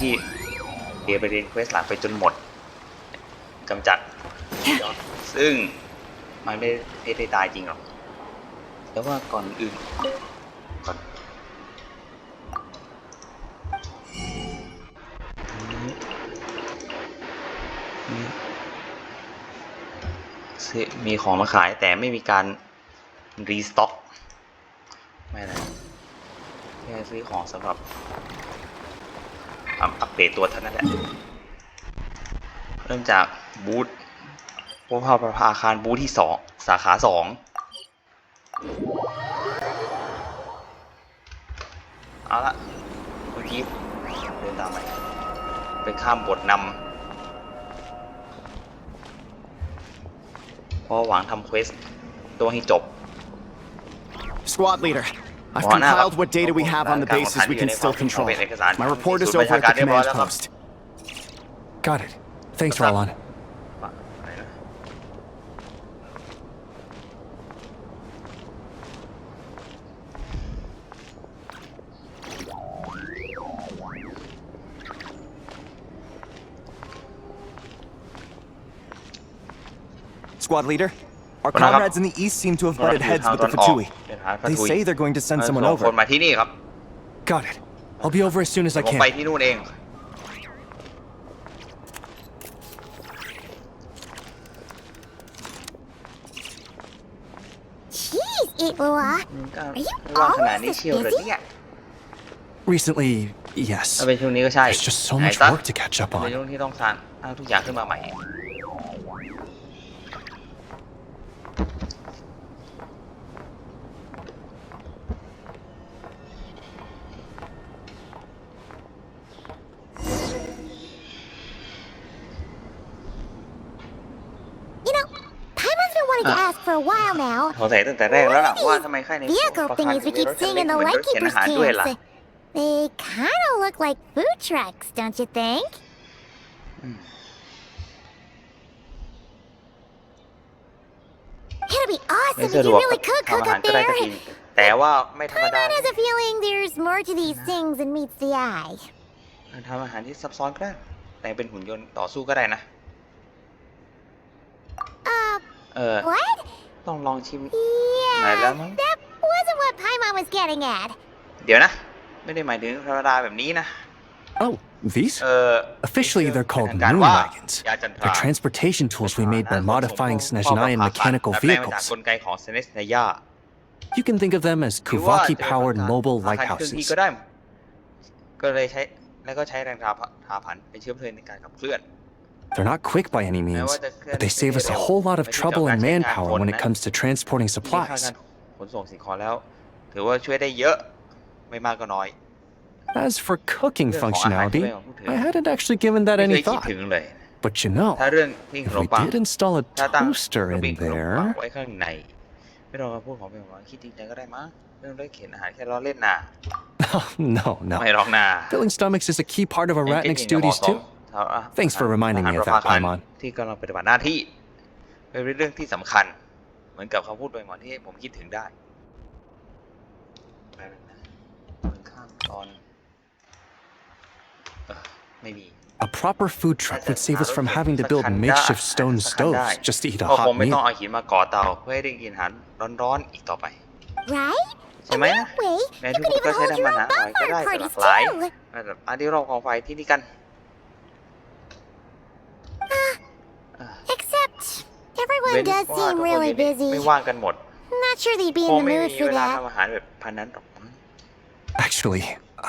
ที่เดียไปเรียนเควสหลักไปจนหมดกำจัด ซึ่งมันไม่ไม่ได้ตายจริงหรอกแต่ว่าก่อนอื่นก่อนนี่ซื้อมีของมาขายแต่ไม่มีการรีสต็อก ไม่นะแค่ซื้อของสำหรับ อัพอัปเดตตัวเท่านั้นแหละ เริ่มจากบูธพวกภาพอาคารบูธที่สองสาขาสองเอาละคุณพีฟเดินตามไปไปข้ามบทนำพราะหวังทำเควสตัวให้จบ Squad leader, I've compiled what data we have on the bases we can still control. My report is over at the command post. Got it. Thanks, What's Squad ะ ไรนะ Squad leader, our Well, now- comrades in the east seem to have butted heads with the ทางตอนออก Fatui. เป็นหา They say they're going to send someone ส่งคน over. มาที่นี่ครับ Got it. I'll be over as soon as I ผม can. ไปที่นู่นเอง Jeez, Itlua. ก็ Are you ไม่ว่าขนาด always นี้ this เชียวเลย busy? เนี่ย Recently, ถ้า yes. เป็นช่วงนี้ก็ใช่ There's just so ไหน much ซะ work to catch up เป็น on. ช่วงที่ต้องสร้างสร้างทุกอย่างขึ้นมาใหม่ For a while now. สงสัยตั้งแต่แรกแล้วล่ะว่าทำไมค่ายใน Vehicle ประคาร thingies ถึ we งมี keep รถคัน seeing เล็ก in the เหมือนรถเข็นอา lightkeepers หารด้วย camps. ล่ะ They kind of look like food trucks, don't you think? It'd be ไม่ awesome สะ if ด you วก really could ทำ cook อาหาร up ก็ได้ก็ there. จริงแต่ว่าไม่ธรรมดา Paimon has a feeling there's more to these things than meets the eye. ทำอาหารที่ซับซ้อนก็ได้ แต่งเป็นหุ่นยนต์ต่อสู้ก็ได้นะ Uh, เออ what? ต้องลองชิม Yeah, Này lắm á. that wasn't what Paimon was getting at. เดี๋ยวนะ ไม่ได้หมายถึงธรรมดาแบบนี้นะ Oh, these? เออ Officially, they're called เป็นทางการ moon ว่า wagons. ยาจันทรา They're transportation tools we made by modifying ขนส่ง Snezhnayan พ่อ mechanical ดัดแปลงมาจาก vehicles. กลไกของเซเนสนายา You can think of them as หรือว่าจะเป็น Kuvaki-powered อาคาร mobile อาคารเคลื่อนที่ lighthouses. ก็ได้ ก็เลยใช้ แล้วก็ใช้แรงทาทาผันเป็นเชื้อเพลิงในการขับเคลื่อน They're not quick by any means, but they save us a whole lot of trouble and manpower when it comes to transporting supplies. As for cooking functionality, I hadn't actually given that any thought. But you know, if we did install a toaster in there... No, no. Filling stomachs is a key part of a ratnik's duties too. Thanks for reminding me of that, Paimon. ที่กำลังปฏิบัติหน้าที่เป็นเรื่องที่สำคัญ เหมือนกับคำพูดไปหมอนที่ผมคิดถึงได้แป๊บนึงนะถึงข้ามตอนเออไม่มี A proper food truck would save us from having to build makeshift stone stoves just to eat a ก็คง hot ไม่ต้อง meal. เอาหินมาก่อเตาเพื่อให้ได้กินอาหารร้อนๆอีกต่อไป Right? ใช่ไหม That way, ใน you ทุก can คนก็ even ใช้ hold น้ำ your มัน own หาหอยก็ได้ bonfire สลัก parties หลาย too. แบบอันที่รอบกองไฟที่นี่กัน ว้น does ว่า seem ทุกคน really เนี่ย busy. ไม่ว่างกันหมด Not sure they'd be คง in the ไม่ mood มี for เวลา that. ทำอาหารแบบพันนั้นหรอกมั้ง Actually,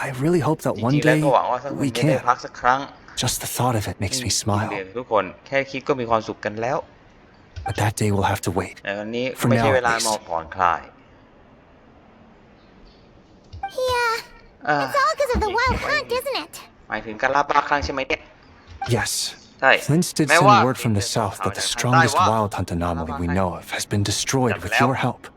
I really hope that จ one ริงๆแล้ว day ก็หวังว่าสักวัน we จะได้ can. พักสักครั้ง Just the thought of it makes me เรีย smile. นทุกคนแค่คิดก็มีความสุขกันแล้ว But that day will have to wait. แต่วันนี้ For ไม่ใช่ now, เวลา at least. มาผ่อนคลาย Yeah, อ่า it's all because of the wild hunt, isn't it? หมายถึงการล่าบ้าคลั่งใช่ไหมเนี่ย Yes. Flint did send word from the south that the strongest wild hunt anomaly we know of has been destroyed with your help.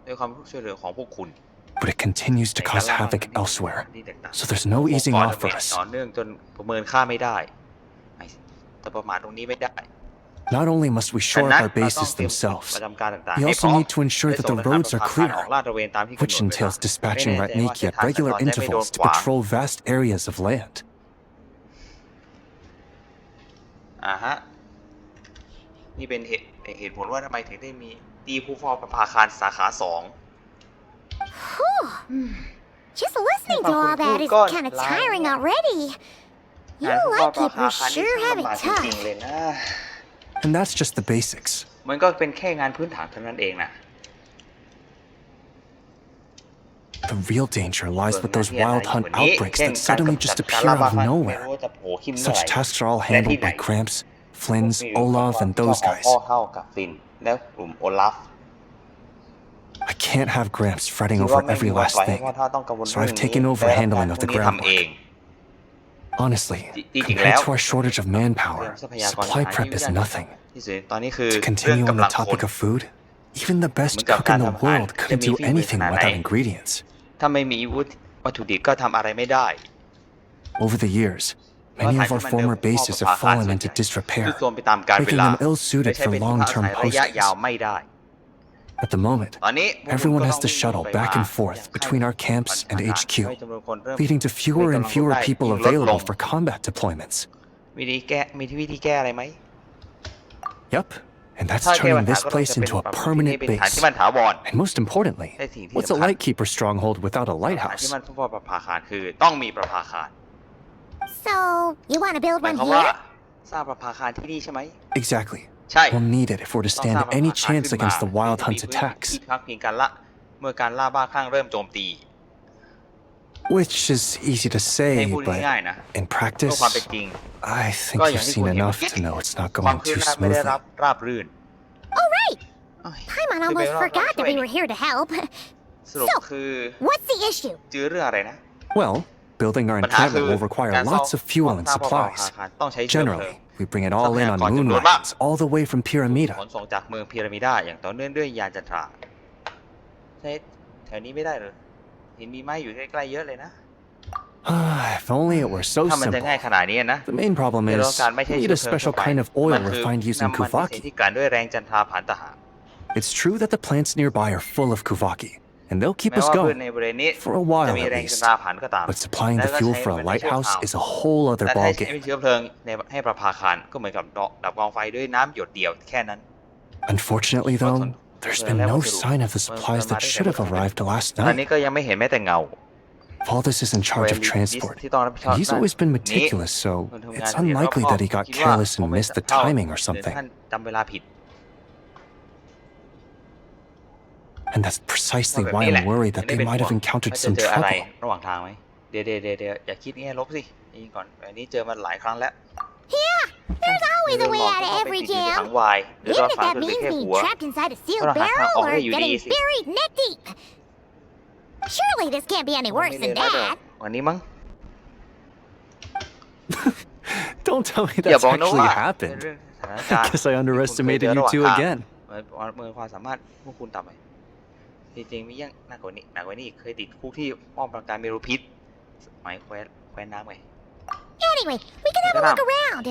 But it continues to cause havoc elsewhere, so there's no easing off for us. Not only must we shore up our bases themselves, we also need to ensure that the roads are clear, which entails dispatching Ratniki at regular intervals to patrol vast areas of land. อ่าฮะ นี่เป็นเหตุเหตุผลว่าทำไมถึงได้มีตีผู้ฟอกประภาคารสาขาสอง Just listening to all that is God, kind of lying. tiring already. งาน You ผู้ฟอก like ประ it ภา were คารนี่ sure คือ having ลำบากจ tough. ริงๆเลยนะ And that's just the basics. มันก็เป็นแค่งานพื้นฐานเท่านั้นเองนะ The real danger lies with those wild hunt outbreaks that suddenly just appear out of nowhere. Such tests are all handled by Cramps, Flynn's, Olaf, and those guys. I can't have Gramps fretting over every last thing, so I've taken over handling of the groundwork. Honestly, compared to our shortage of manpower, supply prep is nothing. To continue on the topic of food, even the best cook in the world couldn't do anything without ingredients. ถ้าไม่มีวัตถุดิบก็ทำอะไรไม่ได้ Over the years, เพราะ many ฐาน of our ที่มันเดิม former พ่อ bases ประ have ภาคาร fallen ส่วน into ใหญ่ disrepair, คือโทรมไปตามกาลเว making ลา them ill-suited ไม่ใช่ for เป็นที่พักอาศั long-term ยระยะ postings. ยาวไม่ได้ At the moment, ตอนนี้พวกคุณ everyone ก็ has ต้อง to วิ่ง shuttle ไป back มา and forth อย่าง between our ขั้น camps บั and ญชาการ HQ, ให้จำนวนคนเริ่ม leading to fewer and fewer peopleยิ่งลดลง available for combat deployments. วิธีแก้มีวิธีแก้อะไรไหม Yep, and that's ถ้าแก้ปัญ turning หา this ก็ต้อง place จะเป็น into a ปรับปรุงที่ permanent เป็นฐาน base. ที่มันถาวร And most importantly, และสิ่งที่ what's a สำคัญ lightkeeper stronghold without a ฐานที่ lighthouse? มันพ่อประภาคารคือต้องมีประภาคาร So, you want to build หมาย one ความว่า here? สร้างประภาคารที่นี่ใช่ไหม Exactly. ใช่ We'll need it if we're to ต้องสร้าง stand ประ any ภาคาร chance ขึ้นมา against the wild ที่จะมี hunt พื้น attacks, ที่พักพิงกันละเมื่อการล่าบ้าคลั่งเริ่มโจมตี which is easy to ให้ say, พูด but ง่ายๆนะ in เพื่อ practice, ความเป็นจริง I think ก็อ you've ย่างที่ seen คุณเห็น enough เมื่อ to กี้ know it's not ความ going คืบ too หน้าไม่ได้ smoothly. รับราบรื่น Oh, right. เอ้ย Paimon Could almost be a lot forgot of that we training. were here to help. สรุป So- คือ What's the issue? เจอเรื่องอะไรนะ Well, building our ปัญหาคือ encampment will require การสร้าง lots of fuel and สร้างประภา supplies. คารต้องใช้เชื้อเพลิง Generally, we bring it all in on Sampai moon akan wagons all the way from ข Pyramida. นส่งจากเมืองพีระมิดาอย่างต่อเนื่องด้วยยานจันทราใช่แถวนี้ไม่ได้เลยเ ห็นมีไม้อยู่ใกล้ๆเยอะเลยนะ if only it were so ถ้ามันจะ simple. ง่ายขนาดนี้นะ The main problem แต่ is เราการไม่ใช่ we เชื้ need อ a เพลิง special ทั่วไป kind of มั oil นคือ refined using น้ำมันพิเศษ Kuvaki. ที่กลั่นด้วยแรงจันทราผ่านทหาร It's true that the plants nearby are full of Kuvaki, and they'll keep แม้ us ว่าพืช going. ในบริเวณนี้ For a จะ while มี at แรงจัน least. ทราผ่านก็ตาม But supplying แล้ว the ก็ fuel ใช้ for a เหมือนในชั่ว lighthouse คราว is a whole other และถ้าใช้ ballgame. เชื้อเพลิงในให้ประภาคารก็เหมือนกับดับกองไฟด้วยน้ำหยดเดียวแค่นั้น Unfortunately, though, there's been no sign of the supplies that should have arrived last ตอนนี้ night. ก็ยังไม่เห็นแม้แต่เงา Valdez is in charge of Well, transport. ที่ต้องรับผิดชอบ And he's always been meticulous, so it's unlikely that he got careless and missed the timing or ท่าน something. จำเวลาผิด And that's precisely แบบ why นี้แหละ I'm worried that ไม่ they เป็น might ห่ว have ง encountered ว่าจะ some เจออะไร trouble. ระหว่างทางไหมเดี๋ยวเดี๋ยวเดี๋ยวเดี๋ยวอย่าคิดแง่ลบสิยิงก่อนอันนี้เจอมาหลายครั้งแล้ว Yeah, there's always a way หลอก out ก็ of ต้องไป every ติดอยู่ในถัง jam. วายหรือ Even ว่า if ฟัง that จนเป็น means แค่ being หัว trapped inside a sealed Pero barrel nakaka- or okay, you getting easy. buried neck deep. Surely this can't be any worse ไม่ than เลยน่าจะ that. วันนี้มั้ง Don't tell me อย่า that's บอกนะ actually ว่าเป็น happened. เรื่องสถานการ I ณ์ guess I underestimated ที่ you คุณ two เคยเจอระหว่างทาง again. เอ่อเมื่อความสามารถพวกคุณต่ำไปจริงๆมียังหนักกว่านี้หนักกว่านี้อีกเคยติดคุกที่ป้อมปราการเมรุพิษหมายแควนแควนน้ำไง Anyway, we can have a Get look out. around.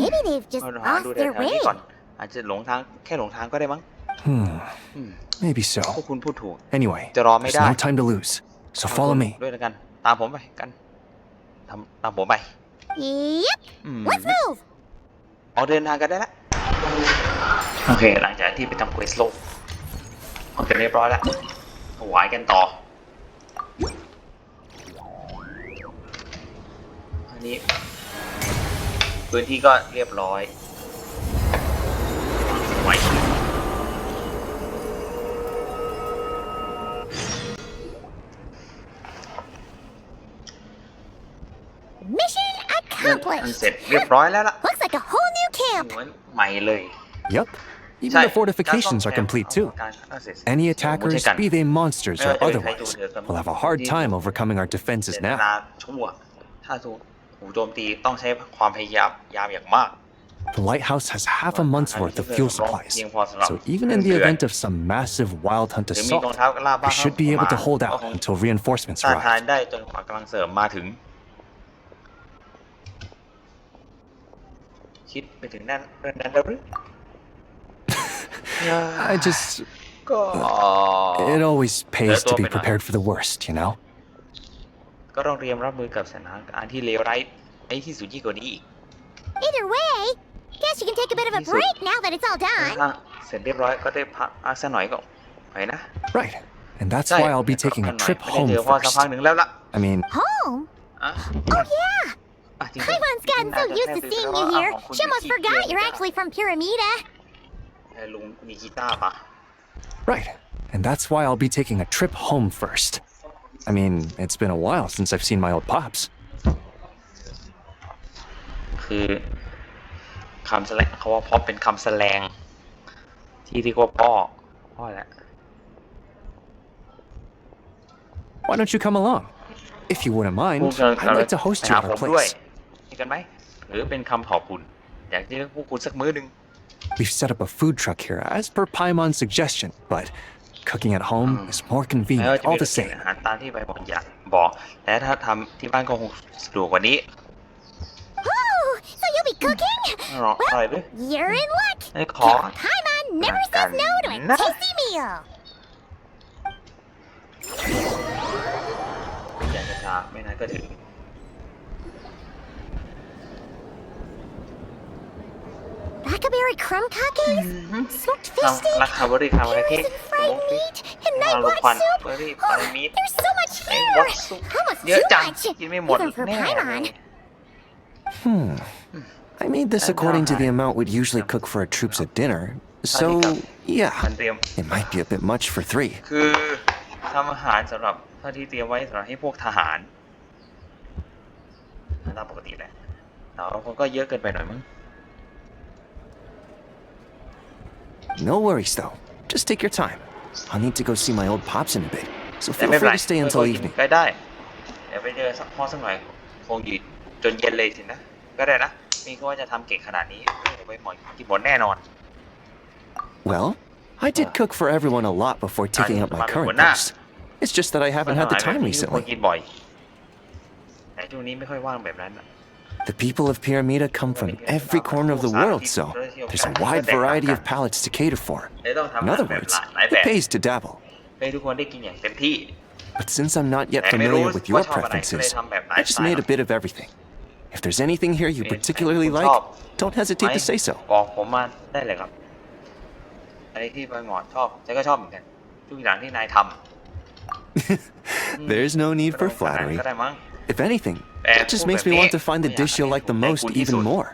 Maybe they've just เราหาดู lost แต่ their แถวนี้ way. ก่อน อาจจะหลงทางแค่หลงทางก็ได้มั้ง Hmm, อืม maybe พว so. กคุณพูดถูก Anyway, จะรอไม่ there's ได้ no time to lose. So follow me. ด้วยแล้วกัน ตามผมไปกันทำตามผมไป Yep, อืม let's move. ออกเดินทางกันได้แล้วโอเค หลังจากที่ไปทำเควสโลกออกกันเรียบร้อยแล้วถวายกันต่อ อันนี้ พื้นที่ก็เรียบร้อยไว้ Mission เรื่องทำ accomplished. เสร็จเรียบร้อยแล้วล่ะ Looks like a whole new เห camp. มือนใหม่เลย Yep. ใช่ Even the fortifications are complete too. Any attackers, be they monsters or otherwise, will have a hard time overcoming our defenses เจต now. นาชั่ว ถ้าถูกถูกโจมตีต้องใช้ความพยายามยามอย่างมาก The lighthouse has half a month's worth of fuel supplies. เพียงพอสำหรับ So even in the event of some massive wild hunt หรือมีกอง assault, ทัพล่าบ้า we should be able to hold out until reinforcements ต้านทาน arrive. ได้จนกว่ากำลังเสริมมาถึง คิดไปถึงนั่นเรื่องนั้นแล้วหรือ I just. ก็ It always pays to be Betul, prepared for the worst, you know? ก็ต้องเตรียมรับมือกับสถานการณ์ที่เลวร้ายไอ้ที่สุดยิ่งกว่านี้อีก Either way, Guess you can take a bit of a He's a- break now that it's all ถ้า done. เสร็จเรียบร้อยก็ได้พักอ่ะสักหน่อยก็ไปนะ Right. And that's ใช่ why I'll be taking a พัก trip หน่อย home ไม่ได้เจอพ่อสัก first. พักหนึ่งแล้วล่ะ I mean, Home? อ่ะ Oh, yeah. อ่ะจริง Paimon's gotten so used to seeing you here, she almost forgot you're actually from Pyramida. แต่ลุงมีกีตาร์ปะ right. And that's why I'll be taking a trip home first. I mean, it's been a while since I've seen my old pops. คือคำแสลงเขาว่าพ่อเป็นคำแสลง ที่เรียกว่าพ่อ พ่อแหละ Why don't you come along? If you wouldn't พูด mind, กัน I'd like to host ไป you หา at ผ our มด้วย place. นี่กันไหม หรือเป็นคำขอบคุณ อยากจะเรียกพวกคุณสักมื้อหนึ่ง We've set up a food truck here as per Paimon's suggestion, but cooking at home is more แม้ว่า convenient จะ all มี the กิน same. อาหารตามที่ใบบอกอยากบอก และถ้าทำที่บ้านก็คงสะดวกกว่านี้ Oh, so you'll be cooking? อร่อยอร่อยหรือ You're in luck. ไอ้ขอ Paimon never says no to a Nah. tasty meal. อยากจะช้าไม่นานก็ถึง Blackberry crumb cookies? Smoked fish ทำ steak? ราคาบริการอะไรที่ Pears and fried meat? And มา night ลูก watch ควัน soup? เบอร์รี่ Oh, ปลามีด there's so much ไอ้ here. วอตซุป Almost เยอะ too จัง much. กินไม่หมด Even for แน่เลย Paimon. Hmm. I made this according to the amount we'd usually cook for our troops at dinner. So, มั yeah, นเตรียม it might be a bit much for three. คือทำอาหารสำหรับเท่าที่เตรียมไว้สำหรับให้พวกทหารตามปกติแหละแต่ว่าคนก็เยอะเกินไปหน่อยมั้ง No worries though. Just take your time. I'll need to go see my old pops in a bit, so แต่ feel ไม่เป็น free ไร to stay ค่ until อยๆกิน evening. ก็ได้ เดี๋ยวไปเจอสักพ่อสักหน่อย คงยืนจนเย็นเลยสินะ ก็ได้นะ มีก็ว่าจะทำเก่งขนาดนี้โอ้โหไปหมดกินหมดแน่นอน Well, I did cook for everyone a lot before taking up my Mami, current wala. post. It's just that I haven't had the ปัญหา time แบบนี้ทุกคน recently. กินบ่อย แต่ช่วงนี้ไม่ค่อยว่างแบบนั้นน่ะ The people of Pyramida come from every corner of the world, so there's a wide variety of palates to cater for. เลยต้องทำ In อาหาร other แบบ words, หลายแบบ it pays to dabble. ให้ทุกคนได้กินอย่างเต็มที่ But since I'm not yet แต่ไม่รู้ familiar with ว่า your ชอบอะไรก็เลย preferences, ทำแบบหลาย I ส just ไต made ล์ a bit of everything. If there's anything here you Okay, particularly I like, chop. don't hesitate to say so. บอกผมมาได้เลยครับ อะไรที่ใบหมอนชอบฉันก็ชอบเหมือนกัน ทุกอย่างที่นายทำ There's no need ก็ for ต้องขนาดนั้น flattery. ก็ได้มั้ง If anything, Eh, it just kung makes me bebe, want to find the kaya dish you'll natin like the kung most kundi even sun. more.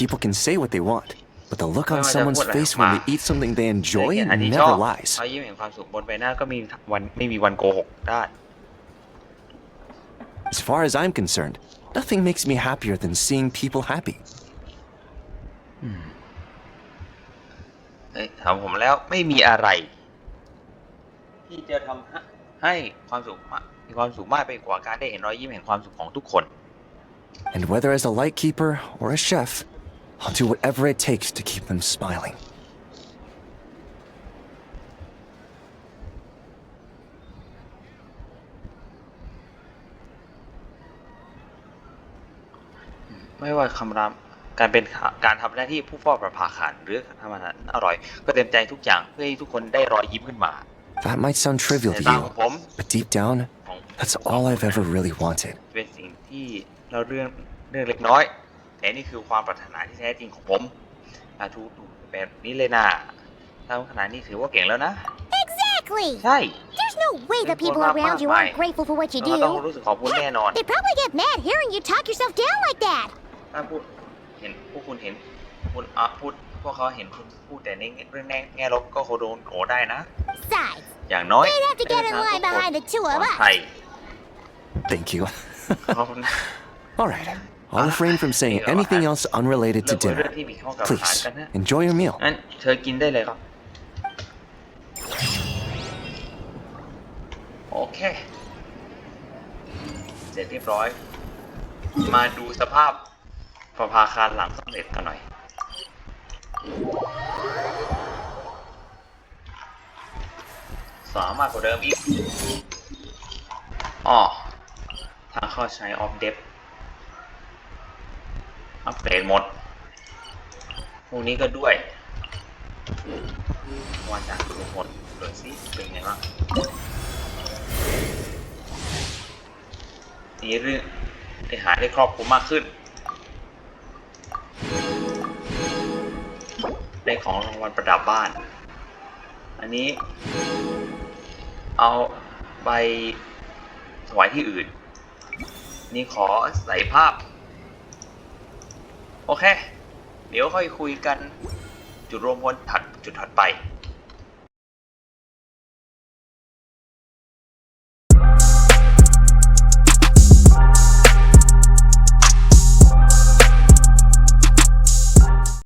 People can say what they want, but the look on Kaya someone's wala face when they ma. eat something they ได้ enjoy เขียนอันที่ช never อบ lies. รอยยิ้มแห่งความสุขบนใบหน้าก็มีวันไม่มีวันโกหกได้ As far as I'm concerned, nothing makes me happier than seeing people happy. เอ้ยถามผมแล้วไม่มีอะไร ที่จะทำ ให้ให้ความสุขมากมีความสุขมากไปกว่าการได้เห็นรอยยิ้มแห่งความสุขของทุกคน And whether as a lightkeeper or a chef, I'll do whatever it takes to keep them smiling. ไม่ว่าคำรามการเป็นการทำหน้าที่ผู้เฝ้าประภาคารหรือทำอาหารอร่อย ก็เต็มใจทุกอย่างเพื่อให้ทุกคนได้รอยยิ้มขึ้นมา That might sound trivial ใน to ตาของ you, ผม but deep down, ของ that's all I've ever really wanted. เป็นสิ่งที่เราเรื่องเรื่องเล็กน้อย แต่นี่คือความปรารถนาที่แท้จริงของผมอาทูตแบบนี้เลยนะทำขนาดนี้ถือว่าเก่งแล้วนะ Exactly. ใช่ There's no way the People people not around you bad, aren't mate. grateful for what you เราต้อง do. รู้สึกขอบคุณแน่นอน They probably get mad hearing you talk yourself down like that. ถ้าพูดเห็นพวกคุณเห็นคุณอ่ะพูด พวกเขาเห็นคุณพูดแต่ในเรื่องแง่แง่ลบก็โคโดนโกรธได้นะ Besides, อย่างน้อย they'd have to get in line behind the two ค of นไท us. ย Thank you. ขอบคุณ all right, I'll refrain from saying anything else unrelated เรื่ to องเรื่ dinner. องที่มีข้อกับอาหาร Please, กันนะ enjoy your meal. งั้นเธอกินได้เลยครับ โอเค เสร็จเรียบร้อย มาดูสภาพประภาคารหลังสำเร็จกันหน่อย สามารถกว่าเดิมอีกอ๋อทางเข้าใช้ออฟเดฟอัปเกรดหมดพวกนี้ก็ด้วยว่าจากดูหมดเลยสิเป็นไงบ้างนี่เรื่องได้หาได้ครอบคลุมมากขึ้น ได้ของรางวัลประดับบ้าน อันนี้ เอาไปถวายที่อื่น นี่ขอใส่ภาพ โอเค เดี๋ยวค่อยคุยกันจุดรวมพลถัดจุดถัดไป